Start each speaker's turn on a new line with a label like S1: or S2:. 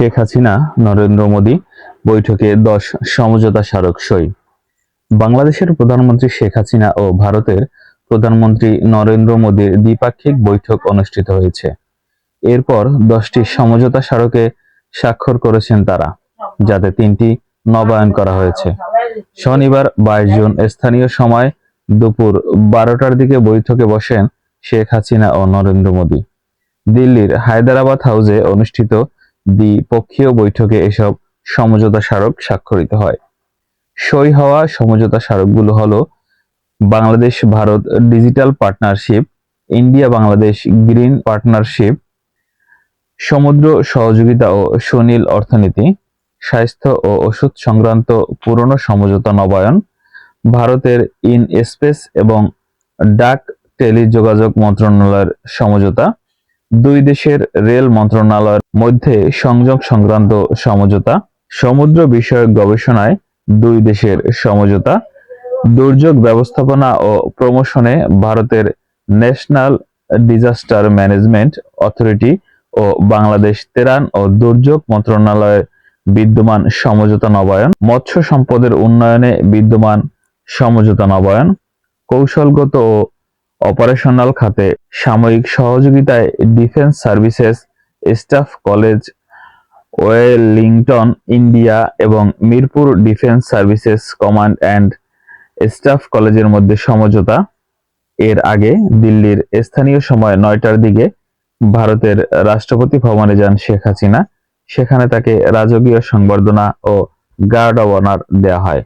S1: শেখ হাসিনা, নরেন্দ্র মোদী, বৈঠকে দশ সমঝোতা স্মারক সই। বাংলাদেশের প্রধানমন্ত্রী শেখ হাসিনা ও ভারতের প্রধানমন্ত্রী নরেন্দ্র মোদীর দ্বিপাক্ষিক বৈঠক অনুষ্ঠিত হয়েছে। এরপর দশটি সমঝোতা স্মারকে স্বাক্ষর করেছেন তারা, যাতে তিনটি নবায়ন করা হয়েছে। শনিবার বাইশ জুন স্থানীয় সময় দুপুর বারোটার দিকে বৈঠকে বসেন শেখ হাসিনা ও নরেন্দ্র মোদী। দিল্লির হায়দ্রাবাদ হাউসে অনুষ্ঠিত দ্বিপক্ষীয় বৈঠকে এসব সমঝোতা স্মারক স্বাক্ষরিত হয়। সই হওয়া সমঝোতা স্মারকগুলো হলো Bangladesh Bharat digital partnership, India Bangladesh green partnership, সমুদ্র সহযোগিতা ও সুনীল অর্থনীতি, স্বাস্থ্য ও ওষুধ সংক্রান্ত পুরনো সমঝোতা নবায়ন, ভারতের ইন স্পেস এবং ডাক টেলিযোগাযোগ মন্ত্রণালয়ের সমঝোতা দুই দেশের রেল মন্ত্রণালয়ের মধ্যে সংযোগ সংক্রান্ত সমঝোতা, সমুদ্র বিষয়ক গবেষণায় দুই দেশের সমঝোতা, দুর্যোগ ব্যবস্থাপনা ও প্রমোশনে ভারতের ন্যাশনাল ডিজাস্টার ম্যানেজমেন্ট অথরিটি ও বাংলাদেশ তেরান ও দুর্যোগ মন্ত্রণালয়ের বিদ্যমান সমঝোতা নবায়ন, মৎস্য সম্পদের উন্নয়নে বিদ্যমান সমঝোতা নবায়ন, কৌশলগত ও অপারেশনাল খাতে সাময়িক সহযোগিতায় defence services, staff college, Wellington, India এবং Mirpur defence services command and staff কলেজের মধ্যে সমঝোতা। এর আগে দিল্লির স্থানীয় সময় নয়টার দিকে ভারতের রাষ্ট্রপতি ভবনে যান শেখ হাসিনা। সেখানে তাকে রাজকীয় সংবর্ধনা ও গার্ড অব অনার দেওয়া হয়।